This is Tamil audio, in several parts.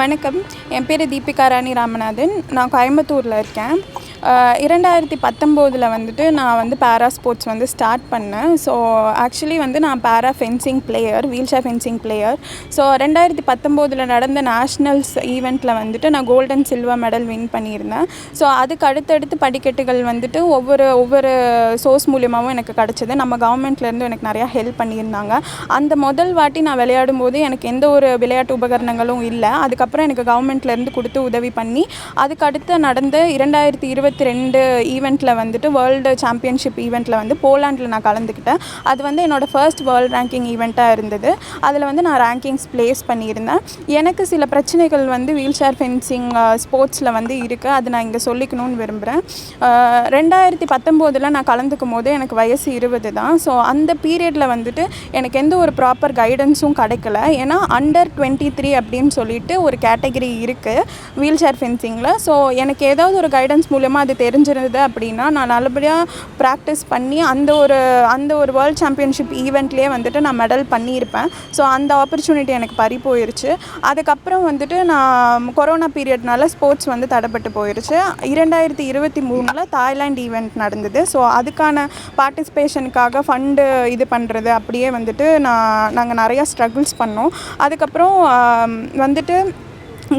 வணக்கம். என் பேர் தீபிகா ராணி ராமநாதன். நான் கோயம்புத்தூரில் இருக்கேன். இரண்டாயிரத்தி பத்தொம்போதில் வந்துட்டு நான் வந்து பேரா ஸ்போர்ட்ஸ் வந்து ஸ்டார்ட் பண்ணேன். ஸோ ஆக்சுவலி வந்து நான் para fencing player wheelchair fencing player so ரெண்டாயிரத்தி பத்தொம்போதில் நடந்த நேஷ்னல்ஸ் ஈவெண்ட்டில் வந்துட்டு நான் கோல்டன் சில்வர் மெடல் வின் பண்ணியிருந்தேன். ஸோ அதுக்கு அடுத்தடுத்து படிக்கட்டுகள் வந்துட்டு ஒவ்வொரு ஒவ்வொரு சோர்ஸ் மூலியமாகவும் எனக்கு கிடச்சிது. நம்ம கவர்மெண்ட்லேருந்து எனக்கு நிறையா ஹெல்ப் பண்ணியிருந்தாங்க. அந்த முதல் வாட்டி நான் விளையாடும் போது எனக்கு எந்த ஒரு விளையாட்டு உபகரணங்களும் இல்லை. அதுக்கப்புறம் எனக்கு கவர்மெண்ட்லேருந்து கொடுத்து உதவி பண்ணி அதுக்கடுத்து நடந்த இரண்டாயிரத்தி இருபத்தி ரெண்டு ஈவெண்ட்டில் வந்துட்டு வேர்ல்டு சாம்பியன்ஷிப் ஈவெண்ட்டில் வந்து போலாண்டில் நான் கலந்துக்கிட்டேன். அது வந்து என்னோடய ஃபர்ஸ்ட் வேர்ல்டு ரேங்கிங் ஈவெண்ட்டாக இருந்தது. அதில் வந்து நான் ரேங்கிங்ஸ் ப்ளேஸ் பண்ணியிருந்தேன். எனக்கு சில பிரச்சனைகள் வந்து வீல் சேர் ஃபென்சிங் ஸ்போர்ட்ஸில் வந்து இருக்குது அது நான் இங்கே சொல்லிக்கணும்னு விரும்புகிறேன் ரெண்டாயிரத்தி பத்தொம்போதில் நான் கலந்துக்கும் போது எனக்கு வயசு இருபது தான். ஸோ அந்த பீரியடில் வந்துட்டு எனக்கு எந்த ஒரு ப்ராப்பர் கைடன்ஸும் கிடைக்கல. ஏன்னா அண்டர் டுவெண்ட்டி த்ரீ அப்படின்னு சொல்லிட்டு ஒரு கேட்டகரி இருக்குது வீல் சேர் ஃபென்சிங்கில் ஸோ எனக்கு ஏதாவது ஒரு கைடன்ஸ் மூலயமா அது தெரிஞ்சிருந்தது அப்படின்னா நான் நல்லபடியாக ப்ராக்டிஸ் பண்ணி அந்த ஒரு அந்த ஒரு வேர்ல்ட் சாம்பியன்ஷிப் ஈவெண்ட்லேயே வந்துட்டு நான் மெடல் பண்ணியிருப்பேன். ஸோ அந்த ஆப்பர்ச்சுனிட்டி எனக்கு பறி போயிருச்சு. அதுக்கப்புறம் வந்துட்டு நான் கொரோனா பீரியட்னால ஸ்போர்ட்ஸ் வந்து தடைப்பட்டு போயிருச்சு. இரண்டாயிரத்தி இருபத்தி மூணில் தாய்லாந்து ஈவெண்ட் நடந்தது. ஸோ அதுக்கான பார்ட்டிசிபேஷனுக்காக ஃபண்டு இது பண்ணுறது அப்படியே வந்துட்டு நான் நாங்கள் நிறையா ஸ்ட்ரகிள்ஸ் பண்ணோம். அதுக்கப்புறம் வந்துட்டு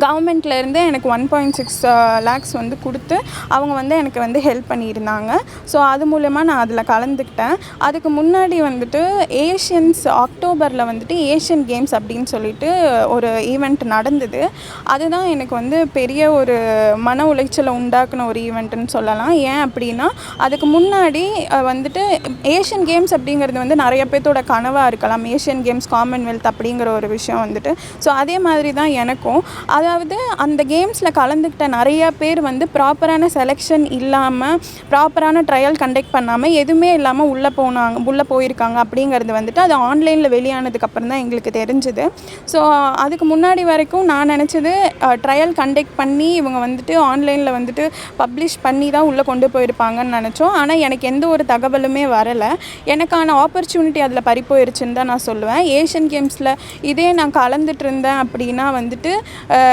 கவர்மெண்ட்லேருந்து எனக்கு ஒன் பாயிண்ட் சிக்ஸ் லேக்ஸ் வந்து கொடுத்து அவங்க வந்து எனக்கு வந்து ஹெல்ப் பண்ணியிருந்தாங்க. ஸோ அது மூலயமா நான் அதில் கலந்துக்கிட்டேன். அதுக்கு முன்னாடி வந்துட்டு ஏஷியன்ஸ் அக்டோபரில் வந்துட்டு ஏஷியன் கேம்ஸ் அப்படின்னு சொல்லிட்டு ஒரு ஈவெண்ட் நடந்தது. அதுதான் எனக்கு வந்து பெரிய ஒரு மன உளைச்சலை உண்டாக்குன ஒரு ஈவெண்ட்டுன்னு சொல்லலாம். ஏன் அப்படின்னா அதுக்கு முன்னாடி வந்துட்டு ஏஷியன் கேம்ஸ் அப்படிங்கிறது வந்து நிறைய பேர்த்தோட கனவாக இருக்கலாம். ஏஷியன் கேம்ஸ் காமன்வெல்த் அப்படிங்கிற ஒரு விஷயம் வந்துட்டு. ஸோ அதே மாதிரி தான் எனக்கும். அதாவது அந்த கேம்ஸில் கலந்துக்கிட்ட நிறையா பேர் வந்து ப்ராப்பரான செலெக்ஷன் இல்லாமல் ப்ராப்பரான ட்ரையல் கண்டக்ட் பண்ணாமல் எதுவுமே இல்லாமல் உள்ளே போனாங்க உள்ளே போயிருக்காங்க அப்படிங்கிறது வந்துட்டு அது ஆன்லைனில் வெளியானதுக்கப்புறம் தான் எங்களுக்கு தெரிஞ்சுது. ஸோ அதுக்கு முன்னாடி வரைக்கும் நான் நினச்சது ட்ரையல் கண்டக்ட் பண்ணி இவங்க வந்துட்டு ஆன்லைனில் வந்துட்டு பப்ளிஷ் பண்ணி தான் உள்ளே கொண்டு போயிருப்பாங்கன்னு நினச்சோம். ஆனால் எனக்கு எந்த ஒரு தகவலுமே வரலை. எனக்கான ஆப்பர்ச்சுனிட்டி அதில் பறி போயிருச்சுன்னு தான் நான் சொல்லுவேன். ஏஷியன் கேம்ஸில் இதே நான் கலந்துட்டு இருந்தேன் அப்படின்னா வந்துட்டு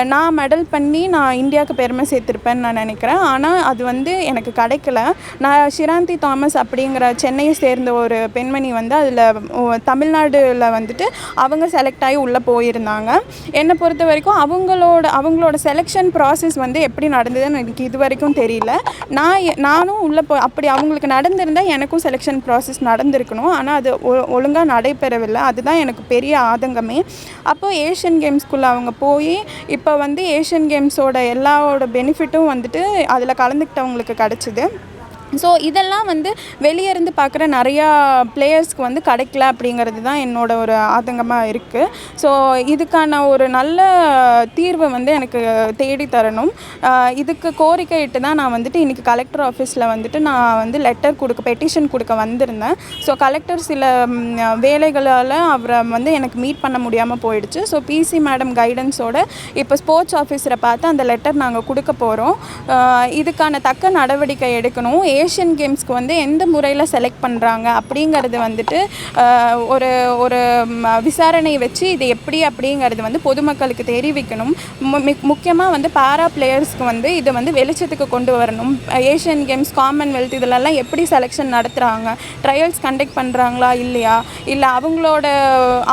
நான் மெடல் பண்ணி நான் இந்தியாவுக்கு பெருமை சேர்த்துருப்பேன்னு நான் நினைக்கிறேன். ஆனால் அது வந்து எனக்கு கிடைக்கல. நான் ஷிராந்தி தாமஸ் அப்படிங்கிற சென்னையை சேர்ந்த ஒரு பெண்மணி வந்து அதில் தமிழ்நாடுல வந்துட்டு அவங்க செலக்ட் ஆகி உள்ளே போயிருந்தாங்க. என்னை பொறுத்த வரைக்கும் அவங்களோட அவங்களோட செலெக்ஷன் ப்ராசஸ் வந்து எப்படி நடந்ததுன்னு எனக்கு இது வரைக்கும் தெரியல. நான் எ- நானும் உள்ளே போ அப்படி அவங்களுக்கு நடந்திருந்தால் எனக்கும் செலெக்ஷன் ப்ராசஸ் நடந்திருக்கணும். ஆனால் அது ஒழுங்காக நடைபெறவில்லை. அதுதான் எனக்கு பெரிய ஆதங்கமே. அப்போது ஏஷியன் கேம்ஸ்குள்ளே அவங்க போய் இப்போ இப்போ வந்து ஏஷியன் கேம்ஸோட எல்லாவோட பெனிஃபிட்டும் வந்துட்டு அதில் கலந்துக்கிட்டவங்களுக்கு கிடச்சிது. ஸோ இதெல்லாம் வந்து வெளியே இருந்து பார்க்குற நிறையா பிளேயர்ஸ்க்கு வந்து கிடைக்கல அப்படிங்கிறது தான் என்னோட ஒரு ஆதங்கமாக இருக்குது ஸோ இதுக்கான ஒரு நல்ல தீர்வு வந்து எனக்கு தேடி தரணும். இதுக்கு கோரிக்கையிட்டு தான் நான் வந்துட்டு இன்றைக்கி கலெக்டர் ஆஃபீஸில் வந்துட்டு நான் வந்து லெட்டர் கொடுக்க பெட்டிஷன் கொடுக்க வந்திருந்தேன். ஸோ கலெக்டர் சில வேலைகளால் அவரை வந்து எனக்கு மீட் பண்ண முடியாமல் போயிடுச்சு. ஸோ பிசி மேடம் கைடன்ஸோட இப்போ ஸ்போர்ட்ஸ் ஆஃபீஸரை பார்த்து அந்த லெட்டர் நாங்கள் கொடுக்க போகிறோம் இதுக்கான தக்க நடவடிக்கை எடுக்கணும். ஏ ஏஷியன் கேம்ஸ்க்கு வந்து எந்த முறையில் செலக்ட் பண்ணுறாங்க அப்படிங்கிறது வந்துட்டு ஒரு ஒரு விசாரணை வச்சு இது எப்படி அப்படிங்கிறது வந்து பொதுமக்களுக்கு தெரிவிக்கணும். முக்கியமாக வந்து பாரா பிளேயர்ஸ்க்கு வந்து இதை வந்து வெளிச்சத்துக்கு கொண்டு வரணும். ஏஷியன் கேம்ஸ் காமன்வெல்த் இதிலெல்லாம் எப்படி செலெக்ஷன் நடத்துகிறாங்க ட்ரையல்ஸ் கண்டக்ட் பண்ணுறாங்களா இல்லையா? இல்லை அவங்களோட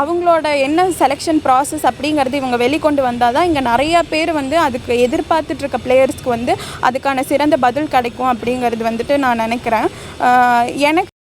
அவங்களோட என்ன செலெக்ஷன் ப்ராசஸ் அப்படிங்கிறது இவங்க வெளிக்கொண்டு வந்தால் தான் இங்கே நிறையா பேர் வந்து அதுக்கு எதிர்பார்த்துட்ருக்க பிளேயர்ஸ்க்கு வந்து அதுக்கான சிறந்த பதில் கிடைக்கும் அப்படிங்கிறது வந்துட்டு நான் நினைக்கிறேன். எனக்கு